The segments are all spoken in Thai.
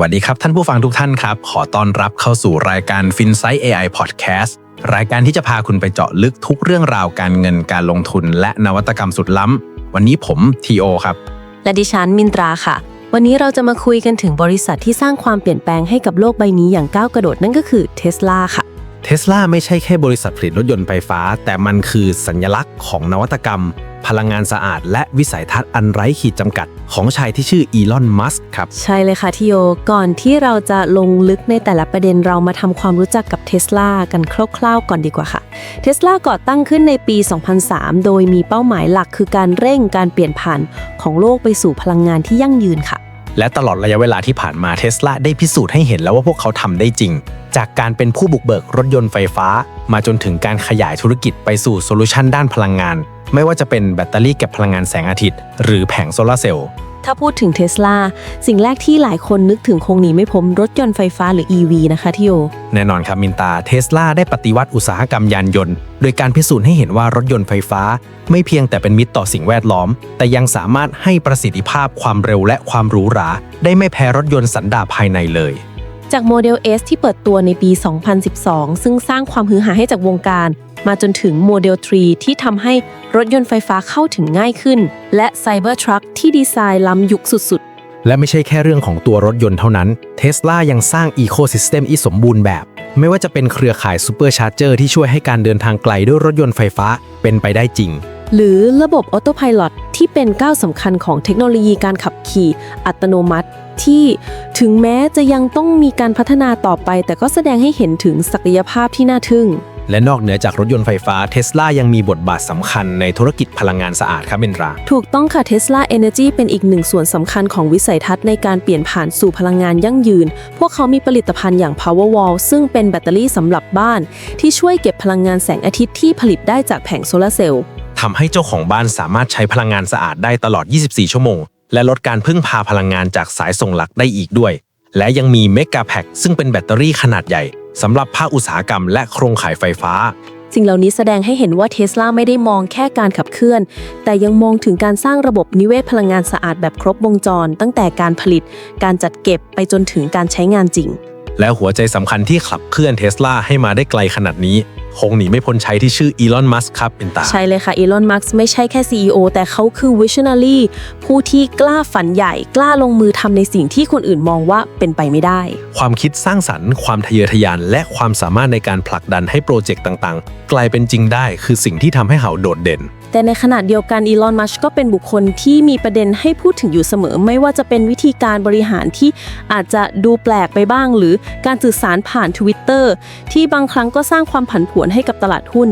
วัสดีครับ ท่านผู้ฟังทุกท่านครับ ขอต้อนรับเข้าสู่รายการ FinSight AI Podcast รายการที่จะพาคุณไปเจาะลึกทุกเรื่องราวการเงินการลงทุน และนวัตกรรมสุดล้ำ วันนี้ผมทีโอครับ และดิฉันมินตราค่ะ วันนี้เราจะมาคุยกันถึงบริษัทที่สร้างความเปลี่ยนแปลงให้กับโลกใบนี้อย่างก้าวกระโดดนั่นก็คือเท s l a ค่ะเท s l a ไม่ใช่แค่บริษัทผลิตรถยนต์ไฟฟ้า แต่มันคือสัญลักษณ์ของนวัตกรรม พลังงานสะอาด และวิสัยทัศน์อันไร้ขีดจำกัด ของชายที่ชื่ออีลอน มัสก์ครับ ใช่เลยค่ะทิโย ก่อนที่เราจะลงลึกในแต่ละประเด็นเรามาทำความรู้จักกับเท s l a กันคร่าวๆก่อนดีกว่าค่ะ เท s l a ก่อตั้งขึ้นในปี 2003 โดยมีเป้าหมายหลักคือการเร่งการเปลี่ยนผ่านของโลกไปสู่พลังงานที่ยั่งยืนค่ะ และตลอดระยะเวลาที่ผ่านมาเทสลาได้พิสูจน์ให้เห็นแล้วว่าพวกเขาทำได้จริง จากการเป็นผู้บุกเบิกรถยนต์ไฟฟ้า มาจนถึงการขยายธุรกิจไปสู่โซลูชันด้านพลังงาน ไม่ว่าจะเป็นแบตเตอรี่เก็บพลังงานแสงอาทิตย์ หรือแผงโซลาร์เซลล์ ถ้าพูดถึงเท s l a สิ่งแรกที่หลายคนนึกถึงคงหนีไม่พ้นรถยนต์ไฟฟ้าหรือ EV นะคะทิโยแน่นอนครับมินตาเทสลาได้ปฏิวัติอุตสาหกรรมยานยนต์ โดยการพิสูจน์ให้เห็นว่ารถยนต์ไฟฟ้า ไม่เพียงแต่เป็นมิตรต่อสิ่งแวดล้อม แต่ยังสามารถให้ประสิทธิภาพความเร็วและความหรูหรา ได้ไม่แพ้รถยนต์สันดาปภายในเลย จากโมเดล S ที่เปิดตัวในปี 2012 ซึ่งสร้างความฮือฮาให้จากวงการ มาจนถึงโมเดล 3 ที่ทำให้รถยนต์ไฟฟ้าเข้าถึงง่ายขึ้น และ Cybertruck ที่ดีไซน์ล้ำยุคสุดและไม่ใช่แค่เรื่องของตัวรถยนต์เท่านั้นเทสลายังสร้างอีโค y ิสเต็มที่สมบูรณ์แบบ ไม่ว่าจะเป็นเครือข่ายซูเปอร์ชาร์เจอร์ที่ช่วยให้การเดินทางไกลด้วยรถยนต์ไฟฟ้าเป็นไปได้จริงๆหรือระบบ Autopilot ที่เป็นก้าวสำคัญของเทคโนโลยีการขับขี่อัตโนมัติที่ถึงแม้จะยังต้องมีการพัฒนาต่อไป แต่ก็แสดงให้เห็นถึงศักยภาพที่น่าทึ่ง และนอกเหนือจากรถยนต์ไฟฟ้าเทสลายังมีบทบาทสำคัญในธุรกิจพลังงานสะอาดครับเบนรา ถูกต้องค่ะ Tesla Energy เป็นอีกหนึ่งส่วนสำคัญของวิสัยทัศน์ในการเปลี่ยนผ่านสู่พลังงานยั่งยืน พวกเขามีผลิตภัณฑ์อย่าง Powerwall ซึ่งเป็นแบตเตอรี่สำหรับบ้าน ที่ช่วยเก็บพลังงานแสงอาทิตย์ที่ผลิตได้จากแผงโซลาร์เซลล์ ทำให้เจ้าของบ้านสามารถใช้พลังงานสะอาดได้ตลอด 24 ชั่วโมง และลดการพึ่งพาพลังงานจากสายส่งหลักได้อีกด้วย และยังมีเมกะแพ็ซึ่งเป็นแบตเตอรี่ขนาดใหญ่สำหรับภาคอุตสาหกรรมและโครงข่ายไฟฟ้า สิ่งเหล่านี้แสดงให้เห็นว่าเท s l a ไม่ได้มองแค่การขับเคลื่อน แต่ยังมองถึงการสร้างระบบนิเวศพลังงานสะอาดแบบครบวงจร ตั้งแต่การผลิต การจัดเก็บไปจนถึงการใช้งานจริง และหัวใจสำคัญที่ขับเคลื่อนเทสลาให้มาได้ไกลขนาดนี้ คงหนีไม่พ้นใช้ที่ชื่ออีลอนมัสก์ครับเป็นตา ใช่เลยค่ะอีลอนมัสก์ไม่ใช่แค่ CEO แต่เขาคือ visionary ผู้ที่กล้าฝันใหญ่กล้าลงมือทำในสิ่งที่คนอื่นมองว่าเป็นไปไม่ได้ ความคิดสร้างสรรค์ ความทะเยอทะยาน และความสามารถในการผลักดันให้โปรเจกต์ต่างๆ กลายเป็นจริงได้คือสิ่งที่ทำให้เขาโดดเด่นแต่ในขณะเดียวกันอีลอนมัสก์ก็เป็นบุคคลที่มีประเด็นให้พูดถึงอยู่เสมอ ไม่ว่าจะเป็นวิธีการบริหารที่อาจจะดูแปลกไปบ้าง หรือการสื่อสารผ่าน Twitter ที่บางครั้งก็สร้างความผันผวนให้กับตลาดหุ้น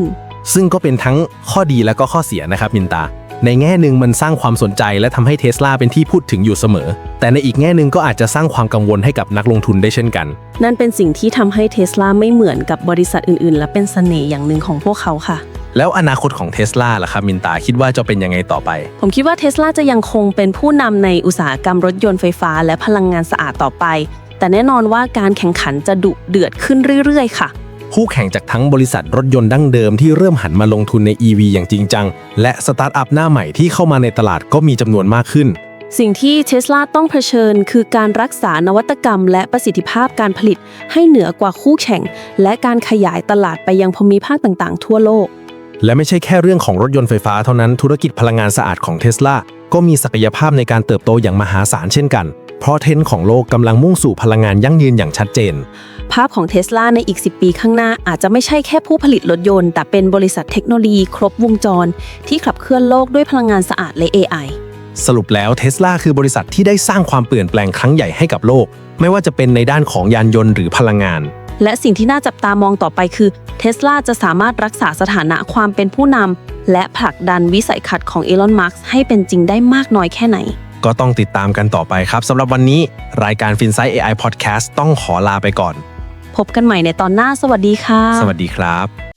ซึ่งก็เป็นทั้งข้อดีและก็ข้อเสียนะครับมินตา ในแง่หนึ่งมันสร้างความสนใจและทำให้เทสลาเป็นที่พูดถึงอยู่เสมอ แต่ในอีกแง่หนึ่งก็อาจจะสร้างความกังวลให้กับนักลงทุนได้เช่นกัน นั่นเป็นสิ่งที่ทำให้เท s l a ไม่เหมือนกับบริษัทอื่นๆ และเป็นเสน่ห์อย่างหนึ่งของพวกเขาค่ะแล้วอนาคตของเทสลาล่ะครับมินตาคิดว่าจะเป็นยังไงต่อไป ผมคิดว่าเท s l a จะยังคงเป็นผู้นำในอุตสาหกรรมรถยนต์ไฟฟ้าและพลังงานสะอาดต่อไป แต่แน่นอนว่าการแข่งขันจะดุเดือดขึ้นเรื่อยๆ ค่ะ คู่แข่งจากทั้งบริษัทรถยนต์ดั้งเดิมที่เริ่มหันมาลงทุนใน EV อย่างจริงจัง และสตาร์ทอัพหน้าใหม่ที่เข้ามาในตลาดก็มีจำนวนมากขึ้น สิ่งที่เท s l a ต้องเผชิญ คือการรักษานวัตกรรม และประสิทธิภาพการผลิตให้เหนือกว่าคู่แข่ง และการขยายตลาดไปยังภูมิภาคต่างๆ ทั่วโลก และไม่ใช่แค่เรื่องของรถยนต์ไฟฟ้าเท่านั้นธุรกิจพลังงานสะอาดของเทสลาก็มีศักยภาพในการเติบโตอย่างมหาศาลเช่นกัน เพราะเทรนด์ของโลกกำลังมุ่งสู่พลังงานยั่งยืนอย่างชัดเจน ภาพของเท s l a ในอีก 10 ปีข้างหน้าอาจจะไม่ใช่แค่ผู้ผลิตรถยนต์ แต่เป็นบริษัทเทคโนโลยีครบวงจร ที่ขับเคลื่อนโลกด้วยพลังงานสะอาดและ AI สรุปแล้วเทสลาคือบริษัทที่ได้สร้างความเปลี่ยนแปลงครั้งใหญ่ให้กับโลก ไม่ว่าจะเป็นในด้านของยานยนต์หรือพลังงาน และสิ่งที่น่าจับตามองต่อไปคือเท s l a จะสามารถรักษาสถานะความเป็นผู้นำและผลักดันวิสัยทัศน์ของอีลอนมัสก์ให้เป็นจริงได้มากน้อยแค่ไหน ก็ต้องติดตามกันต่อไปครับสำหรับวันนี้ รายการ FinSight AI Podcast ต้องขอลาไปก่อน พบกันใหม่ในตอนหน้าสวัสดีค่ะ สวัสดีครับ